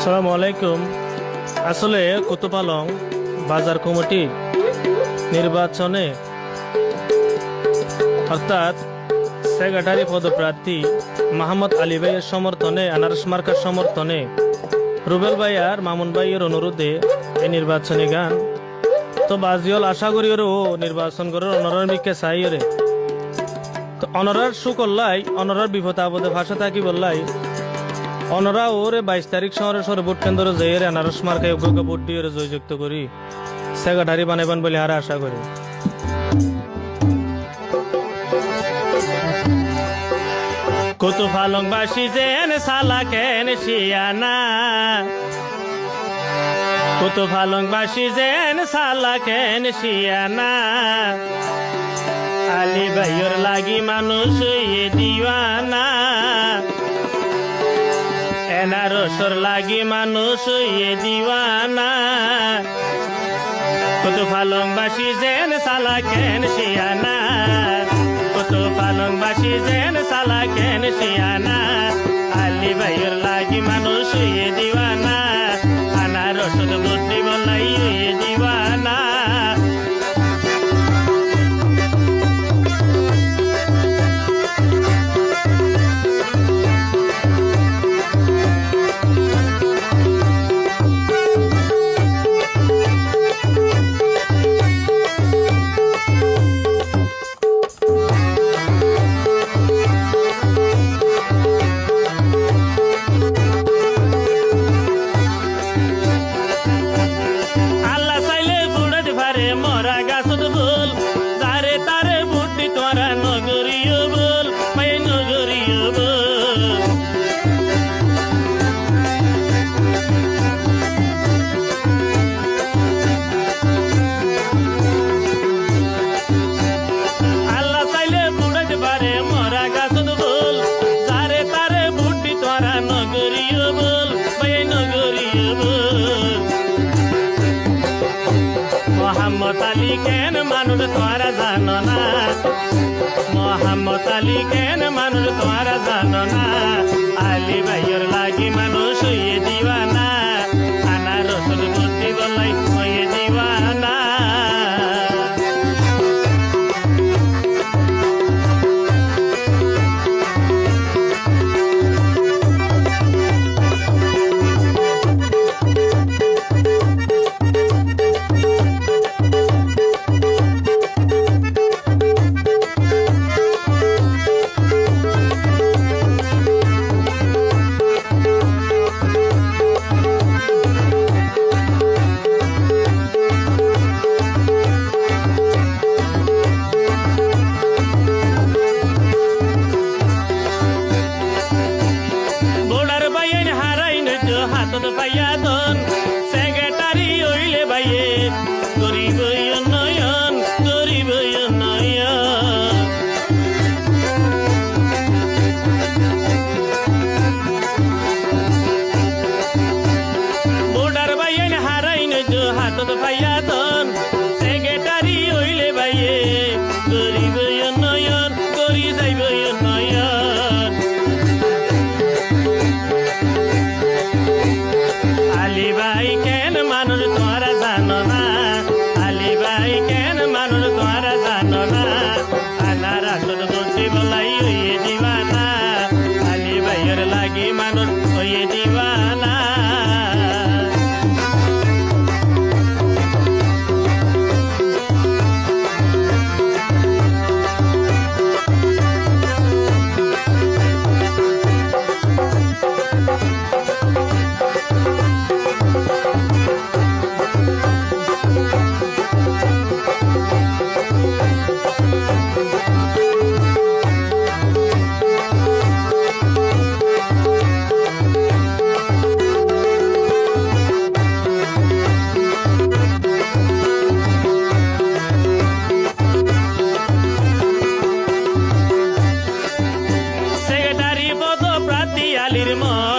আসসালামু আলাইকুম। আসলে কুতুপালং বাজার কমিটি নির্বাচনে অর্থাৎ সেক্রেটারি পদপ্রার্থী মাহমদ আলী ভাইয়ের সমর্থনে, আনারস মার্কার সমর্থনে রুবেল ভাই আর মামুন ভাইয়ের অনুরোধে এই নির্বাচনী গান। তো বাজিওল আশা করি ওরও নির্বাচন করে অনরার মিকে চাই তো অনরার সুকল্লাই, অনরার বিপদ আপদে ভাষা থাকি বললাই অনরা ওরে বাইশ তারিখ শহরে ভোট কেন্দ্র রে আনারস মার্কায় অজ্ঞকে ভোট দিয়ে জয়যুক্ত করি। সেক্রেটারি বানাইবান বলে আর আশা করি। কত ফালং বাসি যেন সালা কেন শিয়ানা। কত ফালং বাসি যেন সালা কেন শিয়ানা। আলি ভাইয়র লাগি মানুষ দিওয়ানা। এনারসর লাগি মানুষ ইয়ে দিওয়ানা। কত ফালং বাসি যেন সালা কেন শিয়ানা কত পালং বাসি যেন সালা কেন শিয়ানা আলি ভাইয়ের লাগি মানুষ ইয়ে দিওয়ানা। মোহাম্মদ আলী কেন মানুষ তোরা জানো না? মোহাম্মদ আলী কেন দিয়ে সেক্রেটারি পদ প্রার্থী আলির মন